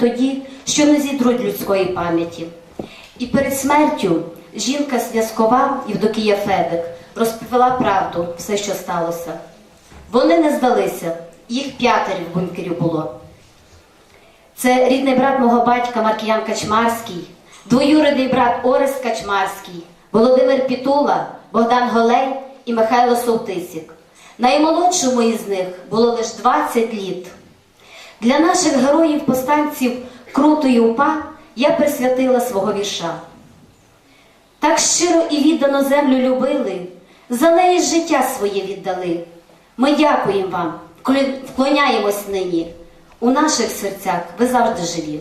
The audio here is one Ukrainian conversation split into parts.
тоді, що не зідруть людської пам'яті. І перед смертю жінка зв'язкова Євдокія Федик розповіла правду, все, що сталося. Вони не здалися, їх п'ятеро в бункері було. Це рідний брат мого батька Маркіян Качмарський, двоюрідний брат Орес Качмарський, Володимир Пітула, Богдан Голей і Михайло Солтисік. Наймолодшому із них було лише 20 літ. Для наших героїв-повстанців Круту і УПА я присвятила свого вірша. Так щиро і віддано землю любили, за неї життя своє віддали. Ми дякуємо вам, вклоняємось нині. У наших серцях ви завжди живі.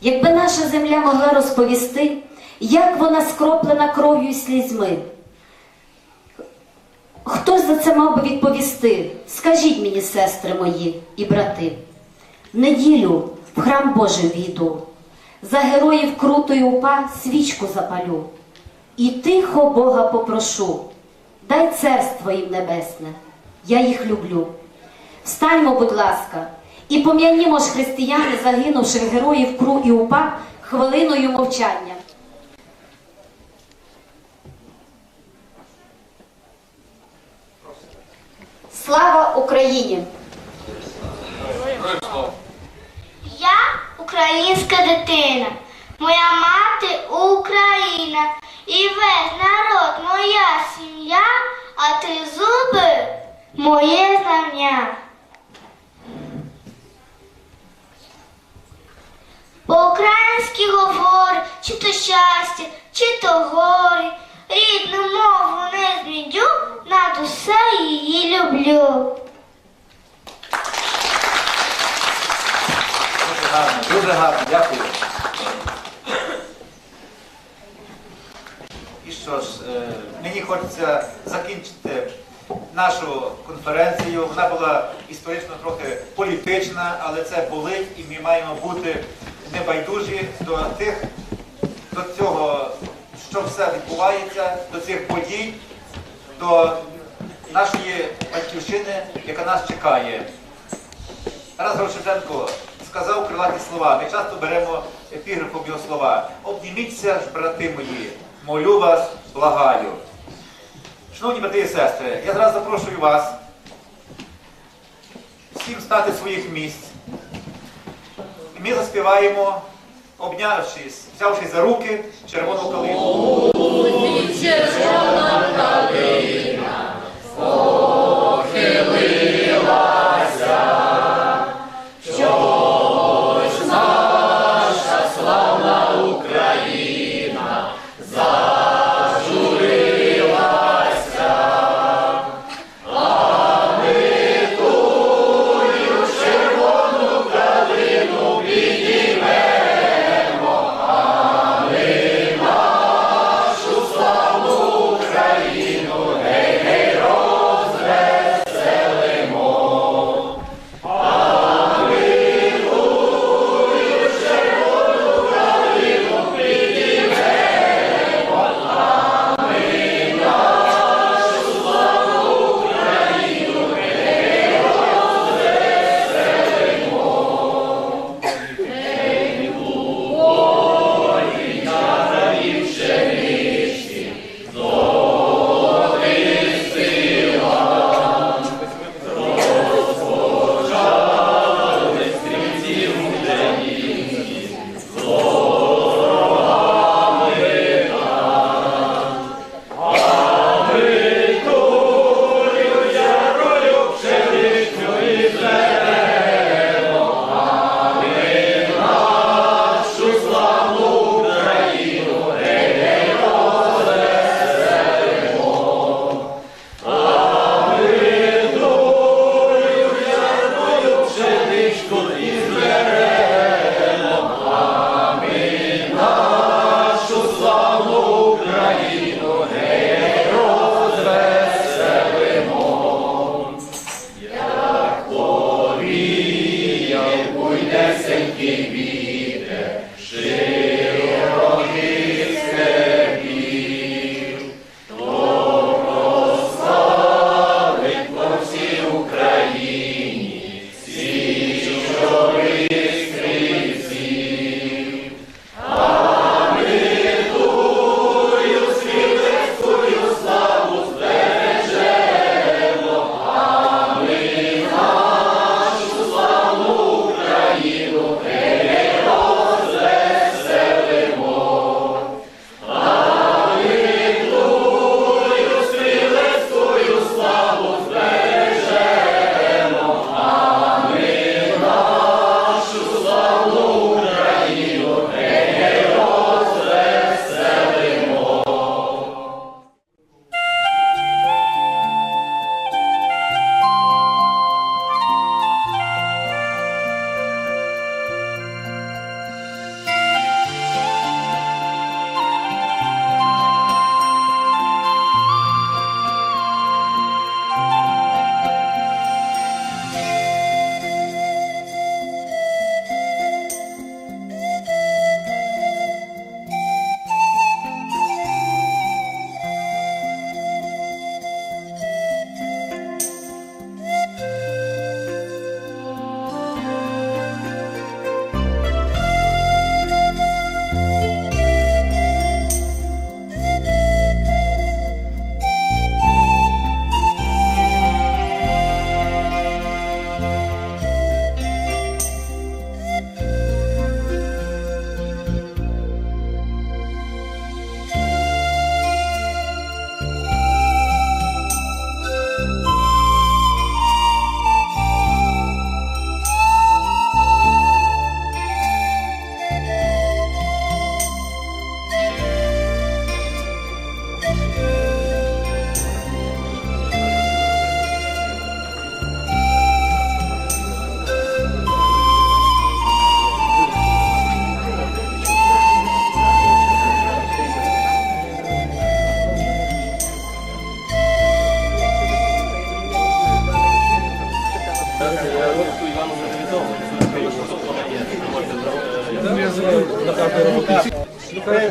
Якби наша земля могла розповісти, як вона скроплена кров'ю і слізьми. Хто за це мав би відповісти? Скажіть мені, сестри мої і брати. В неділю в храм Божий війду, за героїв крутої упа свічку запалю. І тихо Бога попрошу, дай царство їм небесне, я їх люблю. Встаньмо, будь ласка, і пом'янімо ж християни, загинувших героїв кру і упа хвилиною мовчання. Слава Україні! Я українська дитина, моя мати Україна, і весь народ моя сім'я, а ти зуби моє знання. По-українськи говорю, чи то щастя, чи то горі, рідну мову не зміню, над усе її люблю. Гарно, дуже гарно, дякую. І що ж, е, мені хочеться закінчити нашу конференцію. Вона була історично трохи політична, але це болить, і ми маємо бути небайдужі до тих, до цього, що все відбувається, до цих подій, до нашої батьківщини, яка нас чекає. Тарас Грошевченко сказав крилаті слова. Ми часто беремо епіграфом його слова. Обніміться ж, брати мої, молю вас, благаю. Шановні брати і сестри, я зараз запрошую вас всім стати своїх місць. І ми заспіваємо, обнявшись, взявшись за руки червону калину.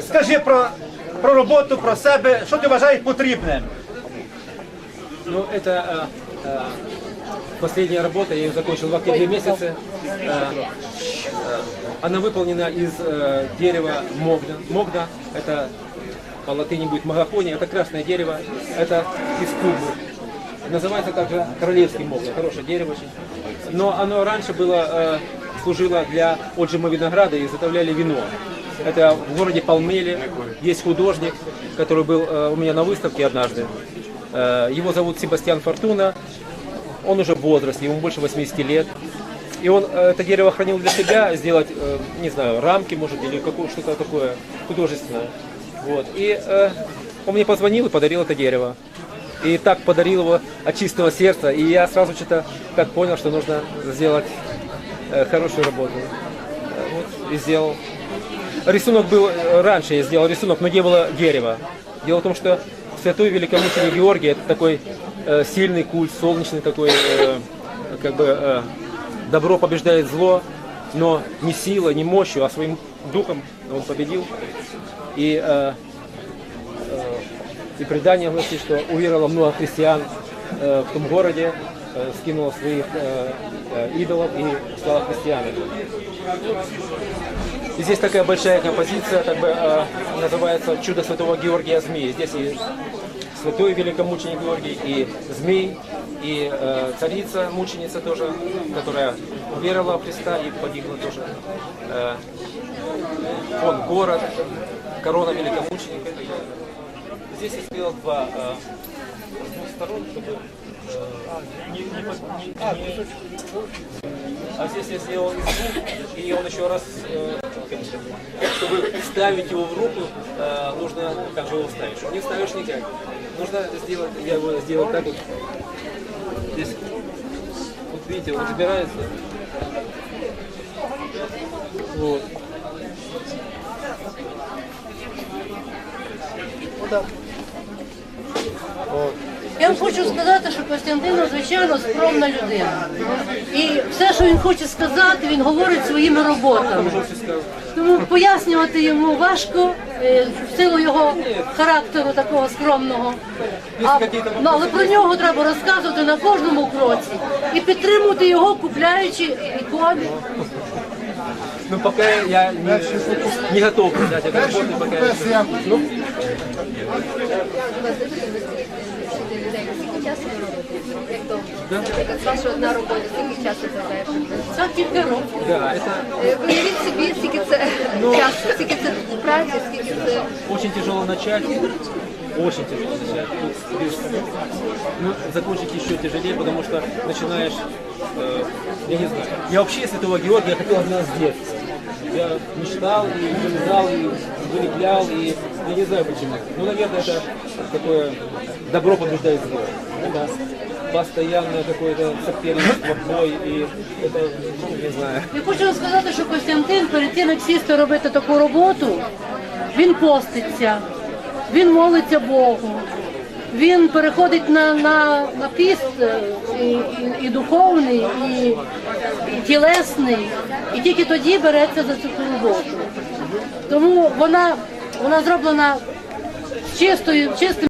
Скажи про, про роботу, про себе, що ти вважаєш потрібним? Ну, это э, э, последняя работа, я ее закончил в октябре месяце. Э, э, она выполнена из э, дерева могда. Могда – это по латыни будет магофония, это красное дерево, это из кубы. Называется также королевский могда, хорошее дерево очень. Но оно раньше было, э, служило для отжима винограда и изготовляли вино. Это в городе Палмеле есть художник, который был э, у меня на выставке однажды. Э, Его зовут Себастьян Фортуна. Он уже в возрасте, ему больше 80 лет. И он э, это дерево хранил для себя, сделать, не знаю, рамки, может, или что-то такое художественное. Вот. И он мне позвонил и подарил это дерево. И так подарил его от чистого сердца. И я сразу что-то как понял, что нужно сделать хорошую работу. Вот, и сделал. Рисунок был э, раньше, я сделал рисунок, но не было дерева. Дело в том, что святой великомученик Георгий это такой э, сильный культ, солнечный такой, э, как бы э, добро побеждает зло, но не силой, не мощью, а своим духом он победил. И, э, э, и предание гласит, что уверовало много христиан э, в том городе, э, скинуло своих э, э, идолов и стало христианами. И здесь такая большая композиция, как бы э, называется «Чудо святого Георгия Змеи». Здесь и святой великомученик Георгий, и змей, и э, царица, мученица тоже, которая верила в Христа и погибла тоже. Э, он город, корона великомученика. Здесь я сделал два э, сторон, чтобы э, не, не не- не- а здесь я сделал и он еще раз, э, чтобы вставить его в руку, э, нужно, как же его вставишь? Не вставишь никак. Нужно сделать, я его сделал так вот. Здесь, вот видите, он забирается. Вот. Вот так. Я вам хочу сказати, що Костянтин надзвичайно скромна людина. І все, що він хоче сказати, він говорить своїми роботами. Тому пояснювати йому важко е, в силу його характеру такого скромного. А, ну, але про нього треба розказувати на кожному кроці і підтримувати його, купляючи ікони. Ну, пока я не, не готов взять эту работу, пока я... Ну, З вашої одна робота, скільки часу займає? Це кілька років. да, это Е, Уявіть собі, скільки це часу, скільки це праці, скільки це очень тяжело начать. Очень тяжело начать. Тут без- ну, закончить еще тяжелее, потому что начинаешь, э, я не знаю. Я вообще Святого Георгия хотел один раз с детства. Я мечтал и вылезал, и вылеплял, и я не знаю почему. Ну, наверное, это такое добро побеждает зло. Это постоянное какое-то соперничество, бой, и это, ну, не знаю. Я хочу вам сказати, що Костянтин перед тим, як сісти робити таку роботу, він поститься, він молиться Богу, він переходить на, на, на піст е, і, і, і духовний, і, і тілесний, і тільки тоді береться за цю роботу. Тому вона, вона зроблена чистою, чистим.